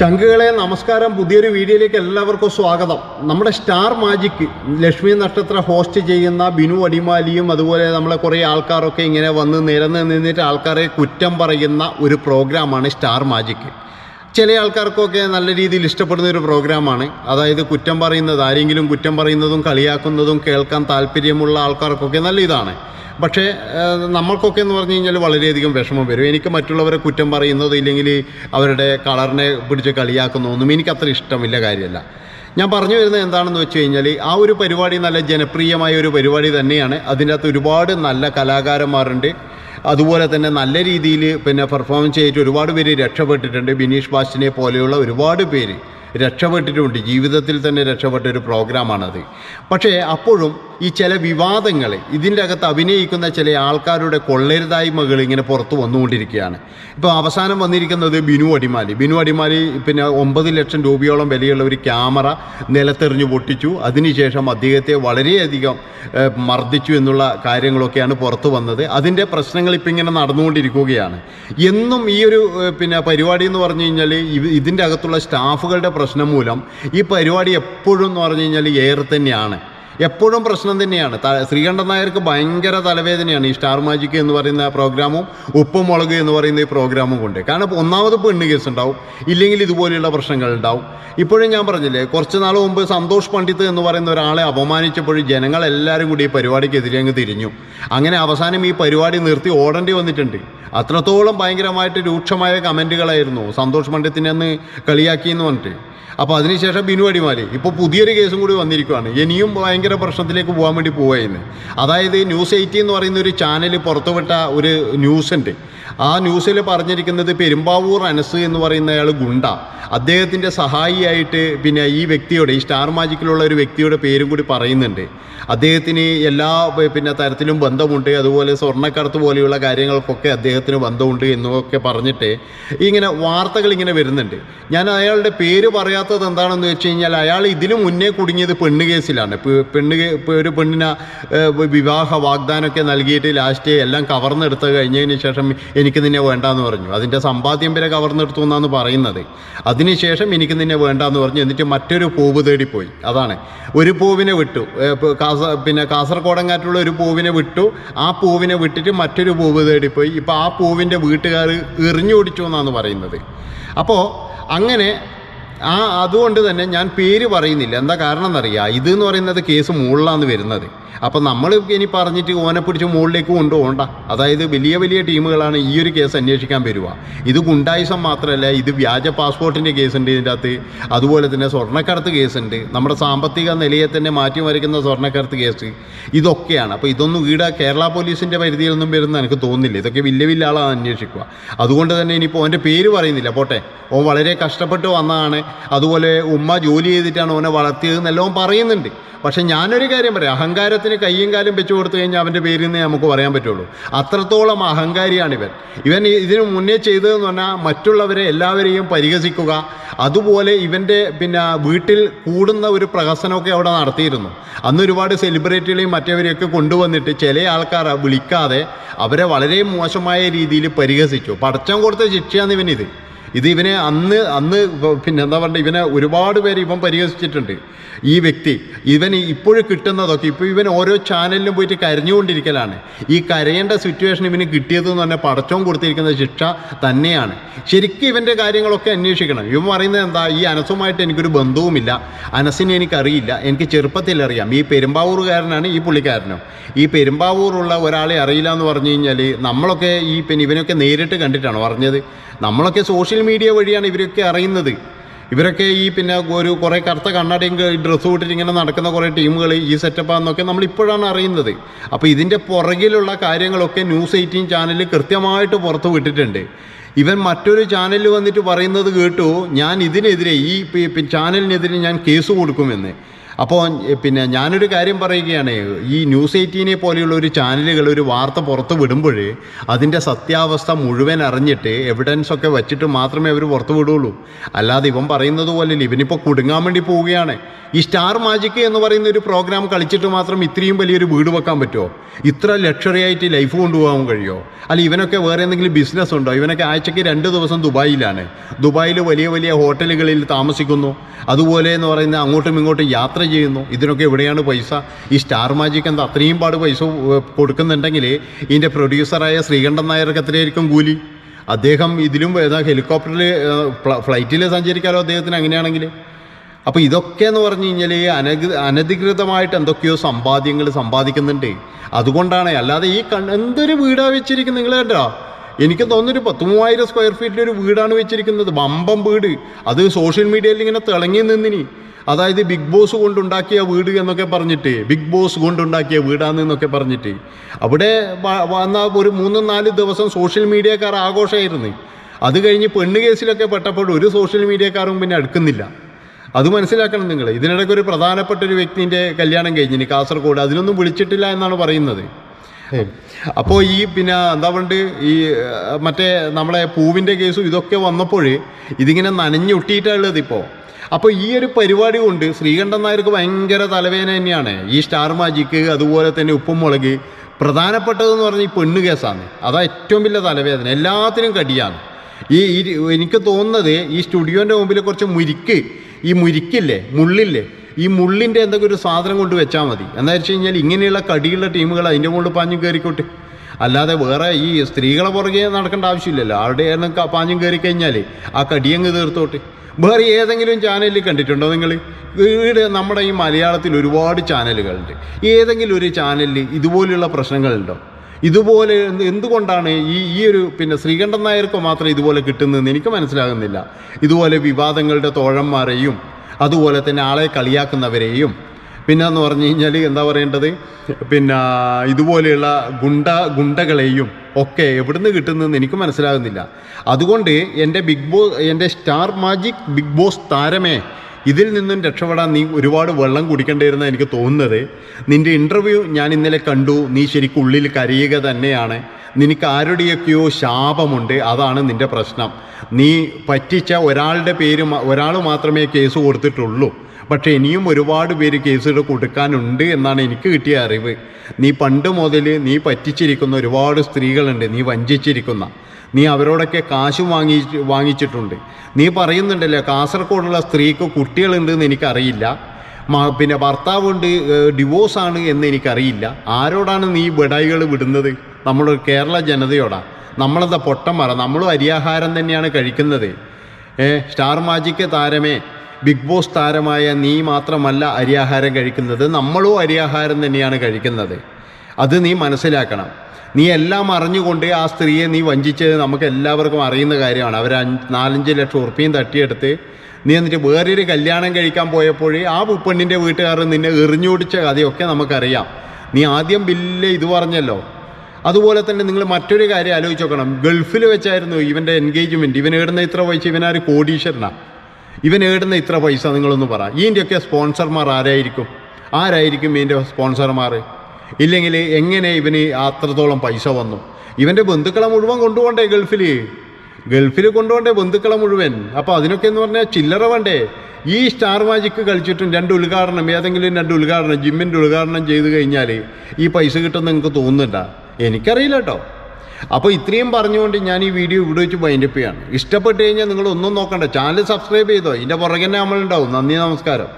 ചങ്കുകളെ നമസ്കാരം പുതിയൊരു വീഡിയോയിലേക്ക് എല്ലാവർക്കും സ്വാഗതം. നമ്മുടെ സ്റ്റാർ മാജിക് ലക്ഷ്മി നക്ഷത്ര ഹോസ്റ്റ് ചെയ്യുന്ന ബിനു അടിമാലിയും അതുപോലെ നമ്മളെ കുറേ ആൾക്കാരൊക്കെ ഇങ്ങനെ വന്ന് നിരന്ന് നിന്നിട്ട് ആൾക്കാരെ കുറ്റം പറയുന്ന ഒരു പ്രോഗ്രാമാണ് സ്റ്റാർ മാജിക്. ചില ആൾക്കാർക്കൊക്കെ നല്ല രീതിയിൽ ഇഷ്ടപ്പെടുന്ന ഒരു പ്രോഗ്രാമാണ്. അതായത് കുറ്റം പറയുന്നത് ആരെങ്കിലും കുറ്റം പറയുന്നതും കളിയാക്കുന്നതും കേൾക്കാൻ താല്പര്യമുള്ള ആൾക്കാർക്കൊക്കെ നല്ല ഇതാണ്. പക്ഷേ നമ്മൾക്കൊക്കെ എന്ന് പറഞ്ഞു കഴിഞ്ഞാൽ വളരെയധികം വിഷമം വരും. എനിക്ക് മറ്റുള്ളവരെ കുറ്റം പറയുന്നത് ഇല്ലെങ്കിൽ അവരുടെ കളറിനെ പിടിച്ച് കളിയാക്കുന്നതൊന്നും എനിക്ക് അത്ര ഇഷ്ടമില്ല കാര്യമല്ല. ഞാൻ പറഞ്ഞു വരുന്നത് എന്താണെന്ന് വെച്ച് കഴിഞ്ഞാൽ ആ ഒരു പരിപാടി നല്ല ജനപ്രിയമായ ഒരു പരിപാടി തന്നെയാണ്. അതിന്റെ അകത്ത് ഒരുപാട് നല്ല കലാകാരന്മാരുണ്ട്. അതുപോലെ തന്നെ നല്ല രീതിയിൽ പിന്നെ പെർഫോമൻസ് ചെയ്തിട്ട് ഒരുപാട് പേര് രക്ഷപ്പെട്ടിട്ടുണ്ട്. ബിനീഷ് ബാസ്റ്റിനെ പോലെയുള്ള ഒരുപാട് പേര് രക്ഷപ്പെട്ടിട്ടുണ്ട്. ജീവിതത്തിൽ തന്നെ രക്ഷപ്പെട്ട ഒരു പ്രോഗ്രാമാണത് പക്ഷേ അപ്പോഴും ഈ ചില വിവാദങ്ങൾ ഇതിന്റെ അകത്ത് അഭിനയിക്കുന്ന ചില ആൾക്കാരുടെ കൊള്ളരുതായ്മകൾ ഇങ്ങനെ പുറത്തു വന്നുകൊണ്ടിരിക്കുകയാണ്. ഇപ്പോൾ അവസാനം വന്നിരിക്കുന്നത് ബിനു അടിമാലി. ബിനു അടിമാലി പിന്നെ ഒമ്പത് ലക്ഷം രൂപയോളം വിലയുള്ള ഒരു ക്യാമറ നിലത്തെറിഞ്ഞു പൊട്ടിച്ചു. അതിനുശേഷം അദ്ദേഹത്തെ വളരെയധികം മർദ്ദിച്ചു എന്നുള്ള കാര്യങ്ങളൊക്കെയാണ് പുറത്തു വന്നത്. അതിന്റെ പ്രശ്നങ്ങൾ ഇപ്പം ഇങ്ങനെ നടന്നുകൊണ്ടിരിക്കുകയാണ്. എന്നും ഈ ഒരു പിന്നെ പരിപാടി എന്ന് പറഞ്ഞു കഴിഞ്ഞാൽ ഇതിന്റെ അകത്തുള്ള സ്റ്റാഫുകളുടെ പ്രശ്നം മൂലം ഈ പരിപാടി എപ്പോഴും എന്ന് പറഞ്ഞു കഴിഞ്ഞാൽ ഏറെ തന്നെയാണ്. എപ്പോഴും പ്രശ്നം തന്നെയാണ്. ശ്രീകണ്ഠൻ നായർക്ക് ഭയങ്കര തലവേദനയാണ്. ഈ സ്റ്റാർ മാജിക് എന്ന് പറയുന്ന പ്രോഗ്രാമും ഉപ്പും മുളക് എന്ന് പറയുന്ന ഈ പ്രോഗ്രാമും കൊണ്ട്. കാരണം ഒന്നാമത് പെണ്ണ് കേസ് ഉണ്ടാവും ഇല്ലെങ്കിൽ ഇതുപോലെയുള്ള പ്രശ്നങ്ങൾ ഉണ്ടാവും ഇപ്പോഴും ഞാൻ പറഞ്ഞില്ലേ കുറച്ച് നാൾ മുമ്പ് സന്തോഷ് പണ്ഡിത് എന്ന് പറയുന്ന ഒരാളെ അപമാനിച്ചപ്പോൾ ജനങ്ങളെല്ലാവരും കൂടി ഈ പരിപാടിക്കെതിരെ അങ്ങ് തിരിഞ്ഞു. അങ്ങനെ അവസാനം ഈ പരിപാടി നിർത്തി ഓടേണ്ടി വന്നിട്ടുണ്ട്. അത്രത്തോളം ഭയങ്കരമായിട്ട് രൂക്ഷമായ കമന്റുകളായിരുന്നു സന്തോഷ് പണ്ഡിത്തിനെ അന്ന് കളിയാക്കി എന്ന് പറഞ്ഞിട്ട്. അപ്പോൾ അതിനുശേഷം ബിനു അടിമാലി. ഇപ്പോൾ പുതിയൊരു കേസും കൂടി വന്നിരിക്കുകയാണ് ഇനിയും ഭയങ്കര പ്രശ്നത്തിലേക്ക് പോകാൻ വേണ്ടി പോവുകയായിരുന്നു അതായത് ന്യൂസ് എയ്റ്റി എന്ന് പറയുന്ന ഒരു ചാനൽ പുറത്തുവിട്ട ഒരു ന്യൂസ് ഉണ്ട്. ആ ന്യൂസിൽ പറഞ്ഞിരിക്കുന്നത് പെരുമ്പാവൂർ അനസ് എന്ന് പറയുന്ന അയാൾ ഗുണ്ട. അദ്ദേഹത്തിന്റെ സഹായിയായിട്ട് പിന്നെ ഈ വ്യക്തിയുടെ ഈ സ്റ്റാർ മാജിക്കിലുള്ള ഒരു വ്യക്തിയുടെ പേരും കൂടി പറയുന്നുണ്ട്. അദ്ദേഹത്തിന് എല്ലാ പിന്നെ തരത്തിലും ബന്ധമുണ്ട്. അതുപോലെ സ്വർണക്കടത്ത് പോലെയുള്ള കാര്യങ്ങൾക്കൊക്കെ അദ്ദേഹത്തിന് ബന്ധമുണ്ട് എന്നൊക്കെ പറഞ്ഞിട്ട് ഇങ്ങനെ വാർത്തകൾ ഇങ്ങനെ വരുന്നുണ്ട്. ഞാൻ അയാളുടെ പേര് പറയാത്തത് എന്താണെന്ന് വെച്ച് കഴിഞ്ഞാൽ അയാൾ ഇതിനു മുന്നേ കുടുങ്ങിയത് പെണ്ണ് കേസിലാണ്. പെണ്ണ് ഒരു പെണ്ണിനെ വിവാഹ വാഗ്ദാനമൊക്കെ നൽകിയിട്ട് ലാസ്റ്റ് എല്ലാം കവർന്നെടുത്ത് കഴിഞ്ഞതിന് ശേഷം എനിക്ക് നിന്നെ വേണ്ടാന്ന് പറഞ്ഞു. അതിന്റെ സമ്പാദ്യം വരെ കവർന്നെടുത്തു എന്നാണ് പറയുന്നത്. അതിനുശേഷം എനിക്ക് നിന്നെ വേണ്ടാന്ന് പറഞ്ഞു. എന്നിട്ട് മറ്റൊരു പൂവ് തേടിപ്പോയി. അതാണ്. ഒരു പൂവിനെ വിട്ടു. കാസ പിന്നെ കാസർഗോഡങ്ങാറ്റുള്ള ഒരു പൂവിനെ വിട്ടു. ആ പൂവിനെ വിട്ടിട്ട് മറ്റൊരു പൂവ് തേടിപ്പോയി. ഇപ്പോൾ ആ പൂവിന്റെ വീട്ടുകാർ എറിഞ്ഞു ഓടിച്ചു എന്നാണ് പറയുന്നത്. അപ്പോൾ അങ്ങനെ ആ അതുകൊണ്ട് തന്നെ ഞാൻ പേര് പറയുന്നില്ല. എന്താ കാരണം എന്നറിയാം ഇത് എന്ന് പറയുന്നത് കേസ് മുകളിലാണ് വരുന്നത്. അപ്പം നമ്മൾ ഇനി പറഞ്ഞിട്ട് ഓനെ പിടിച്ച് മുകളിലേക്ക് കൊണ്ടുപോകണ്ട. അതായത് വലിയ വലിയ ടീമുകളാണ് ഈ ഒരു കേസ് അന്വേഷിക്കാൻ വരിക. ഇത് ഗുണ്ടായുസം മാത്രമല്ല ഇത് വ്യാജ പാസ്പോർട്ടിന്റെ കേസുണ്ട് ഇതിന്റെ അകത്ത്. അതുപോലെ തന്നെ സ്വർണക്കടത്ത് കേസുണ്ട്. നമ്മുടെ സാമ്പത്തിക നിലയെ തന്നെ മാറ്റിമറിക്കുന്ന സ്വർണക്കടത്ത് കേസ്. ഇതൊക്കെയാണ്. അപ്പോൾ ഇതൊന്നും ഈടെ കേരള പോലീസിന്റെ പരിധിയിലൊന്നും വരുന്ന എനിക്ക് തോന്നുന്നില്ല. ഇതൊക്കെ വലിയ വലിയ ആളാണ് അന്വേഷിക്കുക. അതുകൊണ്ട് തന്നെ ഇനിയിപ്പോൾ അവന്റെ പേര് പറയുന്നില്ല. പോട്ടെ. ഓൻ വളരെ കഷ്ടപ്പെട്ട് വന്നതാണ്. അതുപോലെ ഉമ്മ ജോലി ചെയ്തിട്ടാണ് ഓനെ വളർത്തിയത് എന്നെല്ലാം പറയുന്നുണ്ട്. പക്ഷേ ഞാനൊരു കാര്യം പറയാം. അഹങ്കാരത്തിന് കയ്യും കാലും വെച്ചു കൊടുത്തു കഴിഞ്ഞാൽ അവന്റെ പേരിൽ നിന്ന് നമുക്ക് പറയാൻ പറ്റുള്ളൂ. അത്രത്തോളം അഹങ്കാരിയാണ് ഇവൻ ഇവൻ ഇതിനു മുന്നേ ചെയ്തതെന്ന് പറഞ്ഞാൽ മറ്റുള്ളവരെ എല്ലാവരെയും പരിഹസിക്കുക. അതുപോലെ ഇവന്റെ പിന്നെ വീട്ടിൽ കൂടുന്ന ഒരു പ്രഹസനമൊക്കെ അവിടെ നടത്തിയിരുന്നു. അന്ന് ഒരുപാട് സെലിബ്രിറ്റികളെയും മറ്റവരെയൊക്കെ കൊണ്ടുവന്നിട്ട് ചില ആൾക്കാർ വിളിക്കാതെ അവരെ വളരെ മോശമായ രീതിയിൽ പരിഹസിച്ചു. പടച്ചം കൊടുത്ത ശിക്ഷയാണ് ഇവനിത് ഇത് ഇവനെ അന്ന് അന്ന് പിന്നെ എന്താ പറയുക ഇവനെ ഒരുപാട് പേര് ഇവൻ പരിഹസിച്ചിട്ടുണ്ട്. ഈ വ്യക്തി ഇവൻ ഇപ്പോഴും കിട്ടുന്നതൊക്കെ ഇപ്പോൾ ഇവൻ ഓരോ ചാനലിലും പോയിട്ട് കരഞ്ഞുകൊണ്ടിരിക്കലാണ്. ഈ കരയേണ്ട സിറ്റുവേഷൻ ഇവന് കിട്ടിയത് എന്ന് പറഞ്ഞാൽ പടച്ചവും കൊടുത്തിരിക്കുന്ന ശിക്ഷ തന്നെയാണ്. ശരിക്കും ഇവന്റെ കാര്യങ്ങളൊക്കെ അന്വേഷിക്കണം. ഇവൻ പറയുന്നത് എന്താ ഈ അനസുമായിട്ട് എനിക്കൊരു ബന്ധവുമില്ല. അനസിനെ എനിക്കറിയില്ല. എനിക്ക് ചെറുപ്പത്തിൽ അറിയാം. ഈ പെരുമ്പാവൂറുകാരനാണ് ഈ പുള്ളിക്കാരനും. ഈ പെരുമ്പാവൂറുള്ള ഒരാളെ അറിയില്ല എന്ന് പറഞ്ഞു കഴിഞ്ഞാൽ നമ്മളൊക്കെ ഈ പിന്നെ ഇവനൊക്കെ നേരിട്ട് കണ്ടിട്ടാണ് പറഞ്ഞത് നമ്മളൊക്കെ സോഷ്യൽ മീഡിയ വഴിയാണ് ഇവരൊക്കെ അറിയുന്നത്. ഇവരൊക്കെ ഈ പിന്നെ ഒരു കുറേ കറുത്ത കണ്ണടയും ഡ്രസ്സ് ഇട്ടിട്ട് ഇങ്ങനെ നടക്കുന്ന കുറേ ടീമുകൾ ഈ സെറ്റപ്പാന്നൊക്കെ നമ്മൾ ഇപ്പോഴാണ് അറിയുന്നത്. അപ്പോൾ ഇതിന്റെ പുറകിലുള്ള കാര്യങ്ങളൊക്കെ ന്യൂസ് എയ്റ്റീൻ ചാനലിൽ കൃത്യമായിട്ട് പുറത്ത് വിട്ടിട്ടുണ്ട്. ഇവൻ മറ്റൊരു ചാനലിൽ വന്നിട്ട് പറയുന്നത് കേട്ടു ഞാൻ ഇതിനെതിരെ ഈ ചാനലിനെതിരെ ഞാൻ കേസ് കൊടുക്കുമെന്ന്. അപ്പോൾ പിന്നെ ഞാനൊരു കാര്യം പറയുകയാണ്. ഈ ന്യൂസ് എയ്റ്റീനെ പോലെയുള്ള ഒരു ചാനലുകൾ ഒരു വാർത്ത പുറത്ത് വിടുമ്പോൾ അതിന്റെ സത്യാവസ്ഥ മുഴുവൻ അറിഞ്ഞിട്ട് എവിഡൻസ് ഒക്കെ വെച്ചിട്ട് മാത്രമേ അവർ പുറത്ത് വിടുള്ളൂ. അല്ലാതെ ഇവൻ പറയുന്നത് പോലെ ഇവനിപ്പോൾ കുടുങ്ങാൻ വേണ്ടി പോവുകയാണ്. ഈ സ്റ്റാർ മാജിക് എന്ന് പറയുന്ന ഒരു പ്രോഗ്രാം കളിച്ചിട്ട് മാത്രം ഇത്രയും വലിയൊരു വീട് വെക്കാൻ പറ്റുമോ ഇത്ര ലക്ഷറി ആയിട്ട് ലൈഫ് കൊണ്ടുപോകാൻ കഴിയുമോ അല്ല ഇവനൊക്കെ വേറെ എന്തെങ്കിലും ബിസിനസ് ഉണ്ടോ? ഇവനൊക്കെ ആഴ്ചയ്ക്ക് രണ്ട് ദിവസം ദുബായിലാണ്. ദുബായിൽ വലിയ വലിയ ഹോട്ടലുകളിൽ താമസിക്കുന്നു. അതുപോലെ എന്ന് പറയുന്ന അങ്ങോട്ടും ഇങ്ങോട്ടും യാത്ര ചെയ്യുന്നു. ഇതിനൊക്കെ എവിടെയാണ് പൈസ? ഈ സ്റ്റാർ മാജിക് എന്താ അത്രയും പാട് പൈസ കൊടുക്കുന്നുണ്ടെങ്കിൽ ഇതിന്റെ പ്രൊഡ്യൂസറായ ശ്രീകണ്ഠൻ നായർക്ക് എത്രയായിരിക്കും കൂലി? അദ്ദേഹം ഇതിലും ഏതാ ഹെലികോപ്റ്ററിൽ ഫ്ലൈറ്റിൽ സഞ്ചരിക്കാലോ അദ്ദേഹത്തിന് അങ്ങനെയാണെങ്കിൽ അപ്പോൾ ഇതൊക്കെ എന്ന് പറഞ്ഞു കഴിഞ്ഞാൽ അനധി അനധികൃതമായിട്ട് എന്തൊക്കെയോ സമ്പാദ്യങ്ങൾ സമ്പാദിക്കുന്നുണ്ട്. അതുകൊണ്ടാണ് അല്ലാതെ ഈ കണ് എന്തൊരു വീടാ വെച്ചിരിക്കുന്നത് നിങ്ങൾ കണ്ടോ? എനിക്ക് തോന്നുന്നൊരു പത്ത് മൂവായിരം സ്ക്വയർ ഫീറ്റിൽ ഒരു വീടാണ് വെച്ചിരിക്കുന്നത്. ബമ്പം വീട്. അത് സോഷ്യൽ മീഡിയയിൽ ഇങ്ങനെ തിളങ്ങി നിന്നിനി. അതായത് ബിഗ് ബോസ് കൊണ്ടുണ്ടാക്കിയ വീട് എന്നൊക്കെ പറഞ്ഞിട്ട്. ബിഗ് ബോസ് കൊണ്ടുണ്ടാക്കിയ വീടാണെന്നൊക്കെ പറഞ്ഞിട്ട്. അവിടെ വന്ന ഒരു മൂന്ന് നാല് ദിവസം സോഷ്യൽ മീഡിയക്കാർ ആഘോഷമായിരുന്നു അത് കഴിഞ്ഞ് പെണ്ണ് കേസിലൊക്കെ പെട്ടപ്പോൾ ഒരു സോഷ്യൽ മീഡിയക്കാരും പിന്നെ അടുക്കുന്നില്ല. അത് മനസ്സിലാക്കണം നിങ്ങൾ ഇതിനിടയ്ക്ക് ഒരു പ്രധാനപ്പെട്ട ഒരു വ്യക്തിന്റെ കല്യാണം കഴിഞ്ഞിന് കാസർഗോഡ് അതിനൊന്നും വിളിച്ചിട്ടില്ല എന്നാണ് പറയുന്നത്. അപ്പോൾ ഈ പിന്നെ എന്താ പറയുക ഈ മറ്റേ നമ്മളെ പൂവിന്റെ കേസും ഇതൊക്കെ വന്നപ്പോൾ ഇതിങ്ങനെ നനഞ്ഞൊട്ടിയിട്ടുള്ളത് ഇപ്പോൾ അപ്പോൾ ഈ ഒരു പരിപാടി കൊണ്ട് ശ്രീകണ്ഠൻ നായർക്ക് ഭയങ്കര തലവേദന തന്നെയാണ്. ഈ സ്റ്റാർ മാജിക്ക് അതുപോലെ തന്നെ ഉപ്പും മുളക് പ്രധാനപ്പെട്ടതെന്ന് പറഞ്ഞാൽ ഈ പെണ്ണ് കേസാണ്. അതാ ഏറ്റവും വലിയ തലവേദന. എല്ലാത്തിനും കടിയാണ്. ഈ- എനിക്ക് തോന്നുന്നത് ഈ സ്റ്റുഡിയോന്റെ മുമ്പിൽ കുറച്ച് മുരിക്ക് ഈ മുരിക്കില്ലേ മുള്ളില്ലേ ഈ മുള്ളിന്റെ എന്തെങ്കിലും ഒരു സാധനം കൊണ്ട് വെച്ചാൽ മതി. എന്താ വെച്ച് കഴിഞ്ഞാൽ ഇങ്ങനെയുള്ള കടിയുള്ള ടീമുകൾ അതിന്റെ മുകളിൽ പാഞ്ഞും കയറിക്കോട്ടെ. അല്ലാതെ വേറെ ഈ സ്ത്രീകളെ പുറകെ നടക്കേണ്ട ആവശ്യമില്ലല്ലോ. ആരുടെ പാഞ്ഞും കയറി കഴിഞ്ഞാൽ ആ കടിയങ്ങ് തീർത്തോട്ടെ. വേറെ ഏതെങ്കിലും ചാനലിൽ കണ്ടിട്ടുണ്ടോ നിങ്ങൾ? ഇവിടെ നമ്മുടെ ഈ മലയാളത്തിൽ ഒരുപാട് ചാനലുകളുണ്ട്. ഏതെങ്കിലും ഒരു ചാനലിൽ ഇതുപോലെയുള്ള പ്രശ്നങ്ങളുണ്ടോ? ഇതുപോലെ എന്ത് എന്തുകൊണ്ടാണ് ഈ ഈ ഒരു പിന്നെ ശ്രീകണ്ഠൻ നായർക്ക് മാത്രം ഇതുപോലെ കിട്ടുന്നതെന്ന് എനിക്ക് മനസ്സിലാകുന്നില്ല. ഇതുപോലെ വിവാദങ്ങളുടെ തോഴന്മാരെയും അതുപോലെ തന്നെ ആളെ കളിയാക്കുന്നവരെയും. പിന്നെ എന്ന് പറഞ്ഞു കഴിഞ്ഞാൽ എന്താ പറയേണ്ടത്? പിന്നെ ഇതുപോലെയുള്ള ഗുണ്ട ഗുണ്ടകളെയും ഒക്കെ എവിടുന്ന് കിട്ടുന്നതെന്ന് എനിക്ക് മനസ്സിലാകുന്നില്ല. അതുകൊണ്ട് എന്റെ ബിഗ് ബോസ് എന്റെ സ്റ്റാർ മാജിക് ബിഗ് ബോസ് താരമേ ഇതിൽ നിന്നും രക്ഷപ്പെടാൻ നീ ഒരുപാട് വെള്ളം കുടിക്കേണ്ടിയിരുന്ന എനിക്ക് തോന്നുന്നത്. നിന്റെ ഇന്റർവ്യൂ ഞാൻ ഇന്നലെ കണ്ടു. നീ ശരിക്കും ഉള്ളിൽ കരയുക തന്നെയാണ്. നിനക്ക് ആരുടെയൊക്കെയോ ശാപമുണ്ട്. അതാണ് നിന്റെ പ്രശ്നം. നീ പറ്റിച്ച ഒരാളുടെ പേര് ഒരാൾ മാത്രമേ കേസ് കൊടുത്തിട്ടുള്ളൂ. പക്ഷേ ഇനിയും ഒരുപാട് പേര് കേസുകൾ കൊടുക്കാനുണ്ട് എന്നാണ് എനിക്ക് കിട്ടിയ അറിവ്. നീ പണ്ട് മുതൽ നീ പറ്റിച്ചിരിക്കുന്ന ഒരുപാട് സ്ത്രീകളുണ്ട് നീ വഞ്ചിച്ചിരിക്കുന്ന. നീ അവരോടൊക്കെ കാശ് വാങ്ങി വാങ്ങിച്ചിട്ടുണ്ട്. നീ പറയുന്നുണ്ടല്ലോ കാസർഗോഡുള്ള സ്ത്രീക്ക് കുട്ടികളുണ്ടെന്ന് എനിക്കറിയില്ല. പിന്നെ ഭർത്താവുണ്ട് ഡിവോഴ്സാണ് എന്ന് എനിക്കറിയില്ല. ആരോടാണ് നീ ബഡായികൾ വിടുന്നത്? നമ്മൾ കേരള ജനതയോടാ. നമ്മളെന്താ പൊട്ടന്മാര? നമ്മളും അരിയാഹാരം തന്നെയാണ് കഴിക്കുന്നത്. ഏ സ്റ്റാർ മാജിക്ക് താരമേ ബിഗ് ബോസ് താരമായ നീ മാത്രമല്ല അരിയാഹാരം കഴിക്കുന്നത് നമ്മളും അരിയാഹാരം തന്നെയാണ് കഴിക്കുന്നത്. അത് നീ മനസ്സിലാക്കണം. നീ എല്ലാം അറിഞ്ഞുകൊണ്ട് ആ സ്ത്രീയെ നീ വഞ്ചിച്ചത് നമുക്ക് എല്ലാവർക്കും അറിയുന്ന കാര്യമാണ്. അവർ അഞ്ച് നാലഞ്ച് ലക്ഷം ഉറുപ്പിയും തട്ടിയെടുത്ത് നീ എന്നിട്ട് വേറൊരു കല്യാണം കഴിക്കാൻ പോയപ്പോൾ ആ പെണ്ണിന്റെ വീട്ടുകാർ നിന്നെ എറിഞ്ഞോടിച്ച കഥയൊക്കെ നമുക്കറിയാം. നീ ആദ്യം ബില്ല് ഇത് പറഞ്ഞല്ലോ. അതുപോലെ തന്നെ നിങ്ങൾ മറ്റൊരു കാര്യം ആലോചിച്ച് നോക്കണം. ഗൾഫിൽ വെച്ചായിരുന്നു ഇവന്റെ എൻഗേജ്മെന്റ് ഇവൻ ഏടുന്ന ഇത്ര വയസ്സ് ഇവനാര് കോടീശ്വരനാണ് ഇവൻ ഏടുന്ന ഇത്ര പൈസ നിങ്ങളൊന്ന് പറ. ഇതിന്റെയൊക്കെ സ്പോൺസർമാർ ആരായിരിക്കും? ആരായിരിക്കും ഇതിന്റെ സ്പോൺസർമാർ? ഇല്ലെങ്കിൽ എങ്ങനെ ഇവന് അത്രത്തോളം പൈസ വന്നു? ഇവന്റെ ബന്ധുക്കളെ മുഴുവൻ കൊണ്ടുപോകണ്ടേ ഗൾഫിൽ ഗൾഫിൽ കൊണ്ടുപോകണ്ടേ ബന്ധുക്കളെ മുഴുവൻ. അപ്പോൾ അതിനൊക്കെ എന്ന് പറഞ്ഞാൽ ചില്ലറ വേണ്ടേ? ഈ സ്റ്റാർ മാജിക്ക് കളിച്ചിട്ടും രണ്ട് ഉദ്ഘാടനം ഏതെങ്കിലും രണ്ട് ഉദ്ഘാടനം ജിമ്മിന്റെ ഉദ്ഘാടനം ചെയ്ത് കഴിഞ്ഞാൽ ഈ പൈസ കിട്ടുമെന്ന് നിങ്ങൾക്ക് തോന്നുന്നുണ്ടോ? എനിക്കറിയില്ല കേട്ടോ. അപ്പോൾ ഇത്രയും പറഞ്ഞുകൊണ്ട് ഞാൻ ഈ വീഡിയോ ഇവിടെ വെച്ച് വൈൻഡപ്പ് ചെയ്യാണ്. ഇഷ്ടപ്പെട്ട് കഴിഞ്ഞാൽ നിങ്ങൾ ഒന്നും നോക്കണ്ട. ചാനൽ സബ്സ്ക്രൈബ് ചെയ്തോ. ഇതിന്റെ പുറകെ തന്നെ നമ്മളുണ്ടാവും നന്ദി നമസ്കാരം.